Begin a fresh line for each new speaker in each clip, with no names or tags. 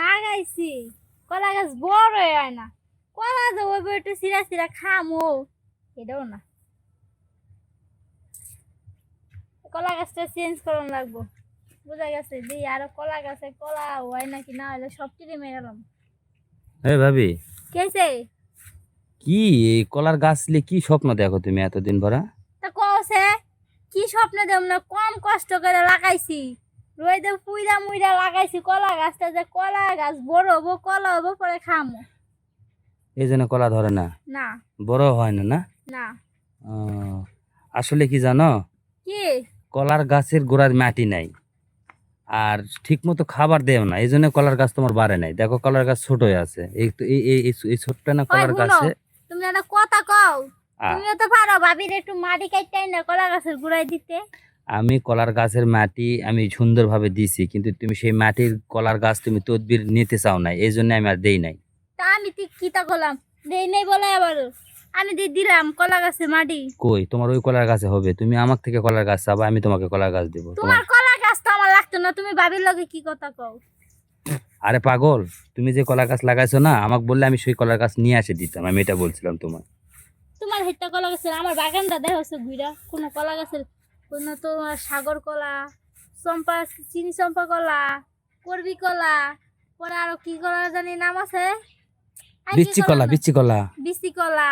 লাগাইছি। কলা গাছ বড় হয় না। কলা বই একটু সিরা সিরা খামো এটাও না। কলা গাছটা চেঞ্জ করুন লাগবো। বুঝা গেছে দি আরও কলা গাছে কলা হয় নাকি না হলে সব টিরে মেরালাম
এ ভাবি।
কেছে
কি এই কলার গাছ নিয়ে কি স্বপ্ন দেখো তুমি এতদিন ভরা?
তা কছে কি স্বপ্ন দেব না কম কষ্ট করে লাগাইছি। রোদে পুইরা মুইরা লাগাইছি কলা গাছটা যে কলা গাছ বড় হব কলা হব পরে খামো।
এই জন্য কলা ধরে না?
না।
বড় হয় না না?
না।
আসলে কি জানো?
কি?
কলার গাছের গোড়ার মাটি নাই। আর ঠিক মতো খাবার দেও না এই জন্য কলার গাছ তোমার বাড়ে নাই। দেখো কলার গাছ ছোট হয়ে আছে। এই এই এই- ছোট্ট না কলার। গাছে?
তুমি একটা কথা কও। তুমিও তো পারো ভাবির একটু মাটি কাটতে না কলা গাছের গুড়াই দিতে।
আমি কলার গাছের মাটি আমি সুন্দরভাবে দিছি কিন্তু তুমি সেই মাটির কলার গাছ তুমি তদবির নিতে চাও না এই জন্য আমি আর দেই নাই।
তা আমি তুই কিতা করলাম দেই নাই বলে আবার আমি দিয়ে দিলাম কলা গাছে মাটি।
কই তোমার ওই কলার গাছে হবে তুমি আমার থেকে কলার গাছ চাবা আমি তোমাকে কলার গাছ দেবো। তোমার
তোমার কলা গাছ তো আমার লাগতো না তুমি ভাবির লগে কি কথা কও?
আরে পাগল তুমি যে কলা গাছ লাগাইছো না আমাকে বললে আমি সেই কলার গাছ নিয়ে আসে দিতাম আমি এটা বলছিলাম তোমার
তোমার হেটটা কলা গাছের আমার বাগানটা দেখা হচ্ছে ঘুরা কোনো কলা গাছের তোমার সাগর কলা চম্পা চিনি চম্পা কলা করবি কলা পরে আরও কি কলা জানি নাম আছে?
বিচ্ছি কলা
না?
বিচ্ছি কলা।
বিচি কলা।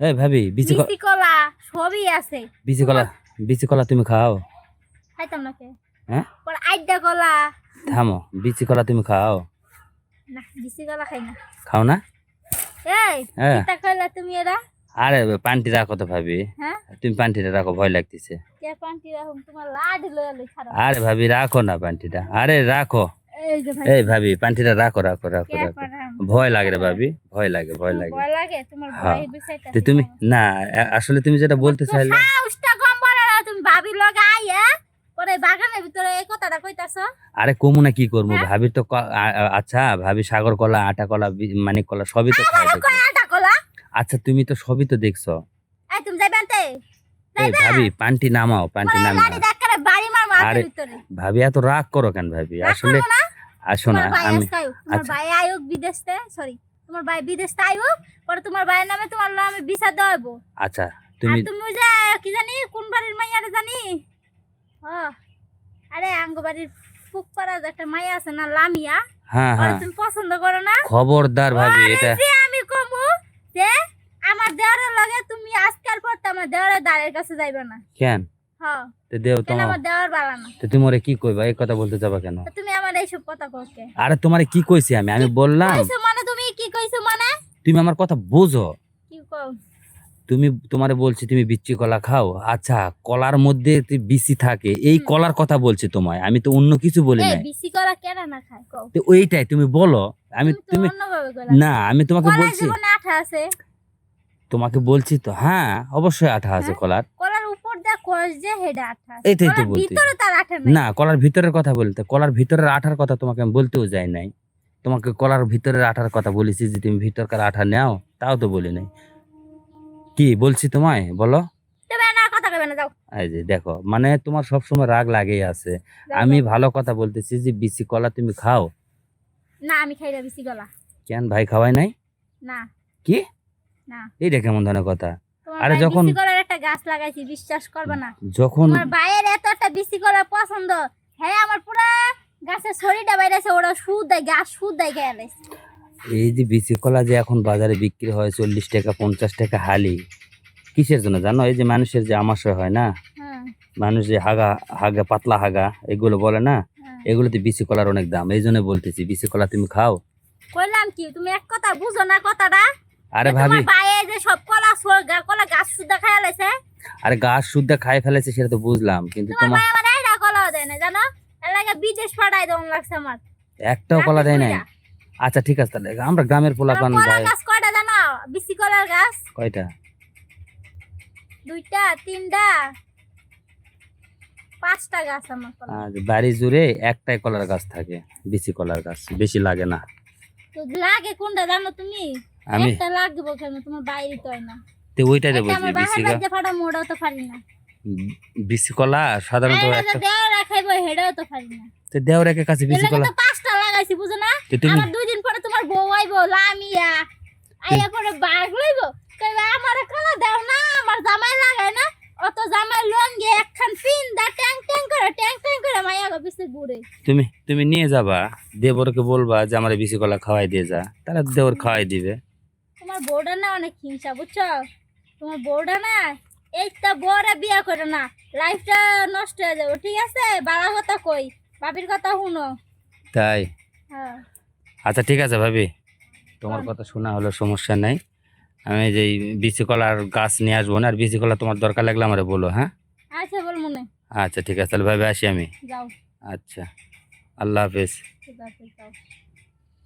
এই ভাবি বিচি
কলা সবই আছে।
বিচি কলা বিচি কলা তুমি খাও।
খাইতাম না কে?
হ্যাঁ?
পরে আইডা কলা।
থামো বিচি কলা তুমি খাও।
না বিচি কলা খাই না।
খাও না?
এই
হ্যাঁ।
কিতা খাইলা তুমি এরা?
আরে পান্টি রাখো তো ভাবি।
হ্যাঁ?
তুমি পান্টিটা রাখো ভয় লাগতেছে।
কে পান্তি রাখুন তোমার লাড লয়ে লই খারাপ
আরে ভাবি রাখো না পান্টিটা। আরে রাখো।
এই যে ভাই।
এই ভাবি পান্টিটা রাখো রাখো রাখো রাখো। ভয় লাগে রে ভাবি ভয় লাগে ভয় লাগে।
ভয় লাগে? তোমার
হ্যাঁ। তুমি না আসলে তুমি যেটা বলতে চাইলে
তুমি আইয়া পরে বাগানের ভিতরে এই কথাটা কইতাছ।
আরে কমু না কি করব? ভাবি তো আচ্ছা ভাবি সাগর কলা আটা কলা মানিক কলা সবই তো খাই আচ্ছা তুমি তো সবই তো দেখছ।
এই তুমি যাইবে আনতে?
এই ভাবি পান্টি নামাও পান্টি নামাও
বাড়ি মার
আরে,
ভিতরে।
ভাবি এত রাগ করো কেন ভাবি? আসলে? আসো না?
তোমার ভাই
আমি
তোমার
আচ্ছা।
ভাই আয়ুক বিদেশতে সরি তোমার ভাই বিদেশতে আয়ুক পরে তোমার ভাইয়ের নামে তোমার নামে বিচার দেওয়াবো
আচ্ছা তুমি
তুমি যে কি জানি কোন বাড়ির মাইয়ারে জানি? ও আরে আঙ্গ বাড়ির পুকপাড়া যে একটা মাইয়া আছে না লামিয়া?
হ্যাঁ হ্যাঁ।
তুমি পছন্দ করো না?
খবরদার ভাবি এটা
যে আমার লগে তুমি আজকাল পড়তে আমার দেওয়ারের দ্বারের কাছে যাইবে না।
কেন?
হ্যাঁ
তো দেও তোমার
আমার দেওয়ার বালা না?
তো তুমি ওরে কি কইবা? এই কথা বলতে যাবা কেন?
তুমি আমার এইসব কথা কওকে
আরে তোমারে কি কইছি আমি? আমি বললাম।
কইছো মানে? তুমি কি কইছো মানে?
তুমি আমার কথা বোঝো।
কি কও?
তুমি তোমারে বলছি তুমি বিচ্ছি কলা খাও। আচ্ছা কলার মধ্যে বিচি থাকে। এই কলার কথা বলছি তোমায়। আমি তো অন্য কিছু বলি
কেন না খায়? কও।
তো ওইটাই তুমি বলো। আমি
তুমি
না আমি তোমাকে বলছি তোমাকে বলছি তো হ্যাঁ অবশ্যই আঠা আছে
হ্যাঁ?
কলার।
কলার উপর দিয়ে কোষ যে হেডা আঠা আছে।
এইটাই তো বলতে।
ভিতরে তার আঠা নাই।
না কলার ভিতরের কথা বলতে কলার ভিতরের আঠার কথা তোমাকে আমি বলতেও যাই নাই। তোমাকে কলার ভিতরের আঠার কথা বলেছি যে তুমি ভিতরকার আঠা নাও তাও তো বলি নাই। কি বলছি তোমায় বলো। এই যে দেখো মানে তোমার সবসময় রাগ লাগেই আছে। আমি ভালো কথা বলতেছি যে বিসি কলা তুমি খাও।
না আমি খাই বিসি গলা।
কেন ভাই খাওয়াই নাই?
না।
কি?
না।
এইটা কেমন ধরনের কথা? আরে যখন-
গলার একটা গাছ লাগাইছি বিশ্বাস করবে না।
যখন
তোমার ভাইয়ের এত একটা বিসি গলা পছন্দ হ্যাঁ আমার পুরা গাছের শরীরটা বাইরেছে ওরা সুদ দেয় গাছ সুদ দেয় গেলে
এই যে বিসি কলা যে এখন বাজারে বিক্রি হয় চল্লিশ টাকা পঞ্চাশ টাকা হালি কিসের জন্য জানো? এই যে মানুষের যে আমাশয় হয় না?
হ্যাঁ।
মানুষ যে হাগা হাগা পাতলা হাগা এগুলো বলে না? এগুলোতে বিচি কলার অনেক দাম এই জন্য বলতেছি বিসি কলা তুমি খাও।
কইলাম কি তুমি এক কথা বুঝো না কথাটা?
আরে ভাবি।
ভাইয়ে যে সব কলা কলা গাছ সুদ্ধা খাইয়া লাইছে
আরে গাছ শুদ্ধ খাই ফেলেছে সেটা তো বুঝলাম কিন্তু
তোমার আমার এইটা কলাও দেয় না জানো? এর লাগে বিদেশ পাঠাই দেওয়া লাগছে আমার।
একটাও কলা দেয় নাই?
কইরা।
আচ্ছা ঠিক আছে তাহলে আমরা গ্রামের পোলা পান ভাই।
গাছ কয়টা জানো? বিচি কলার গাছ?
কয়টা?
দুইটা তিনটা। পাঁচটা গাছ আমার কলা
বাড়ি জুড়ে একটাই কলার গাছ থাকে বিসি কলার গাছ বেশি লাগে না।
তো লাগে কোনটা জানো তুমি?
আমি?
একটা লাগবে কেন? তোমার বাইরে তো না।
তো
এটা
বলছি
আমার
বিসি
ফাটা মোড়াও তো পারি না।
বিসি কলা সাধারণত একটা
দেওয়া রাখাইবো হেডাও তো পারি না।
তো দেওরের কাছে বিসি কলা।
পাঁচটা লাগাইছি বুঝো না? আমার দুই দিন পরে তোমার বউ আইবো লামিয়া। আইয়া পরে বাঘ লইবো কইবা আমার কলা দাও না আমার জামাই লাগায় না অত জামাই লঙ্গি একখান পিন দা ট্যাং ট্যাং করে ট্যাং ট্যাং করে মাইয়া গো পিছে ঘুরে
তুমি তুমি নিয়ে যাবা দেবরকে বলবা যে আমার বিসি কলা খাওয়াই দিয়ে যা। তারা দেবর খাওয়াই দিবে।
তোমার বউটা না অনেক হিংসা বুঝছ? তোমার বউটা না এইটা বউরা বিয়া করে না লাইফটা নষ্ট হয়ে যাবে ঠিক আছে? বাড়া কথা কই বাবির কথা শুনো।
তাই?
হ্যাঁ।
আচ্ছা ঠিক আছে ভাবি। তোমার
হ্যাঁ।
কথা শোনা হলো সমস্যা নাই। আমি যে বিসি কলার গাছ নিয়ে আসব না আর বিসি কলা তোমার দরকার লাগলে আমারে বলো হ্যাঁ?
আচ্ছা বল মনে।
আচ্ছা ঠিক আছে তাহলে ভাবি আসি আমি।
যাও।
আচ্ছা। আল্লাহ হাফেজ।